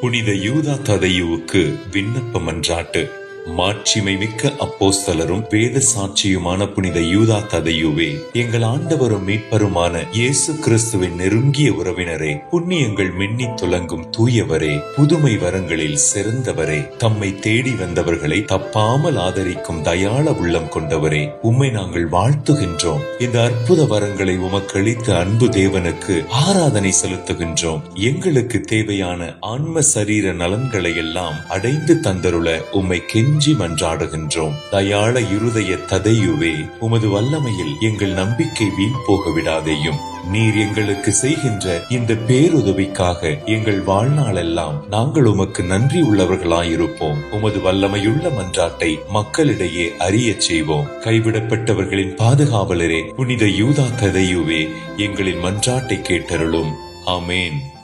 புனித யூதா ததையுவுக்கு விண்ணப்ப மன்றாட்டு மாட்சிமை மிக்க அப்போஸ்தலரும் வேத சாட்சியுமான புனித யூதா ததையுவே எங்கள் ஆண்டவரும் மீட்பருமான இயேசு கிறிஸ்துவின் நெருங்கிய உறவினரே புண்ணியங்கள் மின்னி துலங்கும் தூயவரே புதுமை வரங்களில் சிறந்தவரே தம்மை தேடி வந்தவர்களை தப்பாமல் ஆதரிக்கும் தயாள உள்ளம் கொண்டவரே உம்மை நாங்கள் வாழ்த்துகின்றோம். இந்த அற்புத வரங்களை உமக்களித்த அன்பு தேவனுக்கு ஆராதனை செலுத்துகின்றோம். எங்களுக்கு தேவையான ஆன்ம சரீர நலன்களை எல்லாம் அடைந்து தந்தருள உம்மை கெஞ்சி மன்றாடுகின்றோம் தயாள இருதய ததையுவே உமது வல்லமையில் எங்கள் நம்பிக்கை வீண் போக விடாதேயும் நீர் எங்களுக்கு செய்கின்ற இந்த பேருதவிக்காக எங்கள் வாழ்நாளெல்லாம் நாங்கள் உமக்கு நன்றி உள்ளவர்களாயிருப்போம். உமது வல்லமையுள்ள மன்றாட்டை மக்களிடையே அறிய செய்வோம். கைவிடப்பட்டவர்களின் பாதுகாவலரே புனித யூதா ததையுவே எங்களின் மன்றாட்டை கேட்டருளும். ஆமேன்.